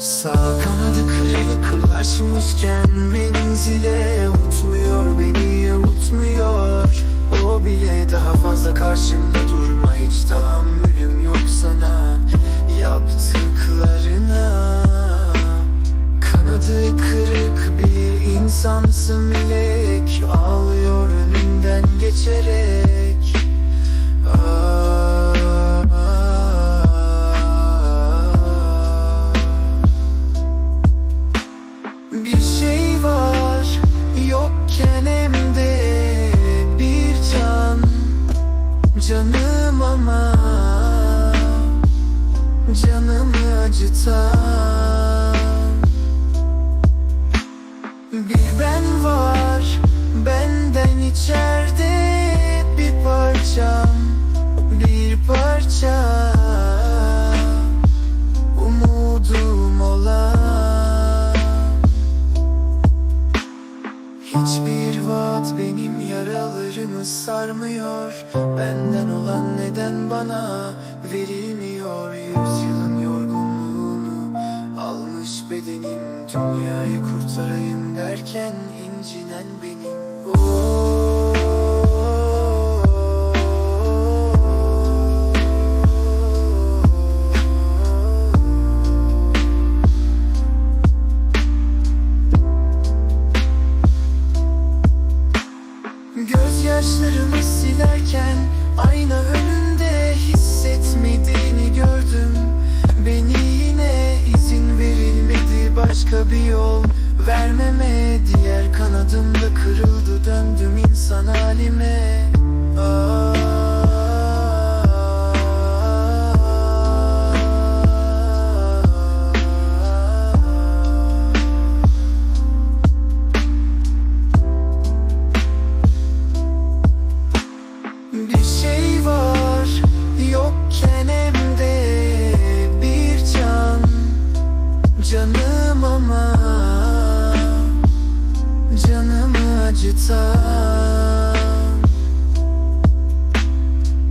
Sağ kanadı kırık ulaşmışken menzile Unutmuyor beni unutmuyor. O bile daha fazla karşımda durma Hiç tahammülüm Ah. Bir şey var yokken bir can. Canım ama canımı acıtan. Bir ben var Vaat benim yaralarımı sarmıyor. Benden olan neden bana verilmiyor? Yüzyılın yorgunluğunu almış bedenim. Dünyayı kurtarayım derken incinen benim Gözyaşlarımı silerken Ayna önünde hissetmediğini gördüm. Beni yine izin verilmedi Başka bir yol vermeme. Diğer kanadım da kırıldı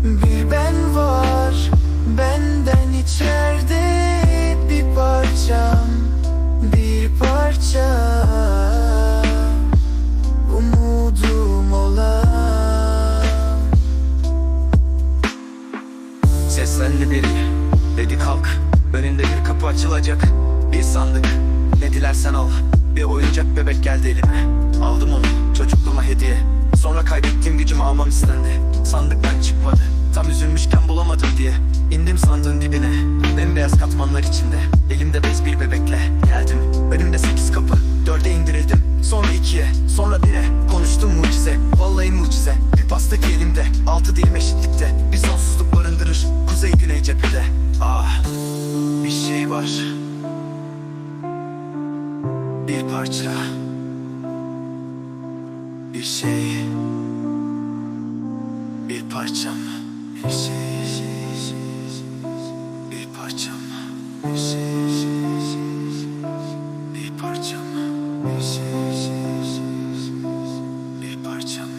Bir ben var benden içeride bir parçam Bir parça. Umudum olan. Seslendi biri Dedi kalk Önünde bir kapı açılacak. Bir sandık Ne dilersen al Bir oyuncak bebek geldi elime Aldım onu çocukluğuma hediye. Sonra kaybettiğim gücümü almam istendi. Sandıktan çıkmadı. Tam üzülmüşken bulamadım diye. İndim sandığın dibine. Bembeyaz katmanlar içinde. Elimde bez bir bebekle Geldim. Önümde sekiz kapı. Dörde indirildim. Sonra ikiye Sonra bire. Konuştum mucize. Vallahi mucize. Bir pastaki elimde. Altı dilim eşitlikte parça. Bir şey Bir parçam. Bir şey Bir parçam. Bir şey Bir parçam. Bir şey Bir parçam.